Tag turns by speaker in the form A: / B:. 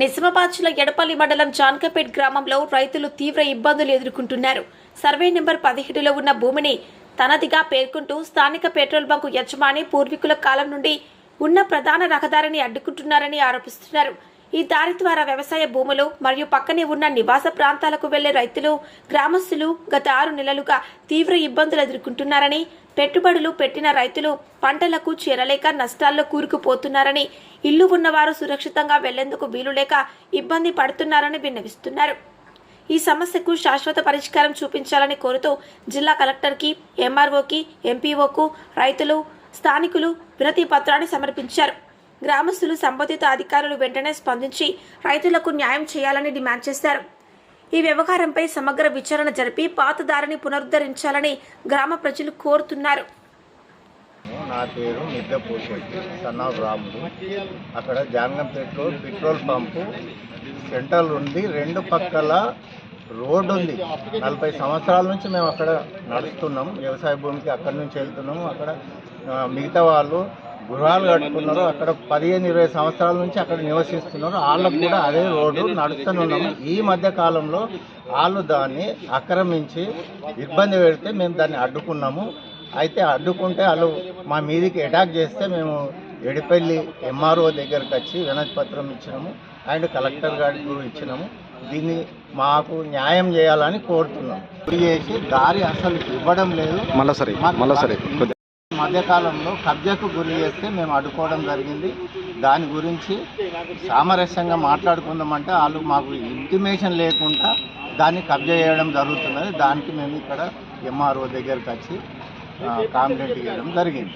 A: నిజామాబాద్ ఎడపల్లి మండలం జాన్కపేట్ గ్రామంలో రైతులు తీవ్ర ఇబ్బందులు ఎదుర్కొంటున్నారు. సర్వే నెంబర్ పదిహేడులో ఉన్న భూమిని తనదిగా పేర్కొంటూ స్థానిక పెట్రోల్ బంకు యజమాని పూర్వీకుల కాలం నుండి ఉన్న ప్రధాన రహదారిని అడ్డుకుంటున్నారని ఆరోపిస్తున్నారు. ఈ దారి ద్వారా వ్యవసాయ భూములు మరియు పక్కనే ఉన్న నివాస ప్రాంతాలకు వెళ్ళే రైతులు గ్రామస్తులు గత ఆరు నెలలుగా తీవ్ర ఇబ్బందులు ఎదుర్కొంటున్నారని పెట్టుబడులు పెట్టిన రైతులు పంటలకు చేరలేక నష్టాల్లో కూరుకుపోతున్నారని ఇల్లు ఉన్నవారు సురక్షితంగా వెళ్ళేందుకు వీలు లేక ఇబ్బంది పడుతున్నారని విన్నవిస్తున్నారు. ఈ సమస్యకు శాశ్వత పరిష్కారం చూపించాలని కోరుతూ జిల్లా కలెక్టర్కి ఎంఆర్ఓకి ఎంపీఓకు రైతులు స్థానికులు వినతి పత్రాన్ని సమర్పించారు. గ్రామస్తులు సంబంధిత అధికారులు వెంటనే స్పందించి రైతులకు న్యాయం చేయాలని డిమాండ్ చేశారు. ఈ వ్యవహారంపై సమగ్ర విచారణ జరిపి పాతదారిని పునరుద్ధరించాలని గ్రామ ప్రజలు కోరుతున్నారు.
B: నా పేరు మిద్దపూర్ సన్నాఫ్ రాముడు అక్కడ జాంగంపేటలో పెట్రోల్ పంపు సెంట్రల్ ఉంది. రెండు పక్కల రోడ్డు ఉంది. నలభై సంవత్సరాల నుంచి మేము అక్కడ నడుస్తున్నాం. వ్యవసాయ భూమికి అక్కడి నుంచి వెళ్తున్నాము. అక్కడ మిగతా వాళ్ళు గృహాలు కట్టుకున్నారు అక్కడ పదిహేను ఇరవై సంవత్సరాల నుంచి అక్కడ నివసిస్తున్నారు. వాళ్ళకు కూడా అదే రోడ్డు నడుస్తూనే ఉన్నాము. ఈ మధ్య కాలంలో వాళ్ళు దాన్ని ఆక్రమించి ఇబ్బంది పెడితే మేము దాన్ని అడ్డుకున్నాము. అయితే అడ్డుకుంటే వాళ్ళు మా మీదికి అటాక్ చేస్తే మేము ఎడిపల్లి ఎంఆర్ఓ దగ్గరకు వచ్చి వినతి పత్రం ఇచ్చినాము. అండ్ కలెక్టర్ గారికి కూడా ఇచ్చినాము. దీన్ని మాకు న్యాయం చేయాలని కోరుతున్నాం. చేసి దారి అసలు ఇవ్వడం లేదు.
C: మళ్ళా సరే మళ్ళా సరే.
B: మధ్యకాలంలో కబ్జాకు గురి చేస్తే మేము అడ్డుకోవడం జరిగింది. దాని గురించి సామరస్యంగా మాట్లాడుకుందామంటే వాళ్ళు మాకు ఇంటిమేషన్ లేకుండా దాన్ని కబ్జా చేయడం జరుగుతున్నది. దానికి మేము ఇక్కడ ఎంఆర్ఓ దగ్గరికి వచ్చి కాంప్లైంట్ చేయడం జరిగింది.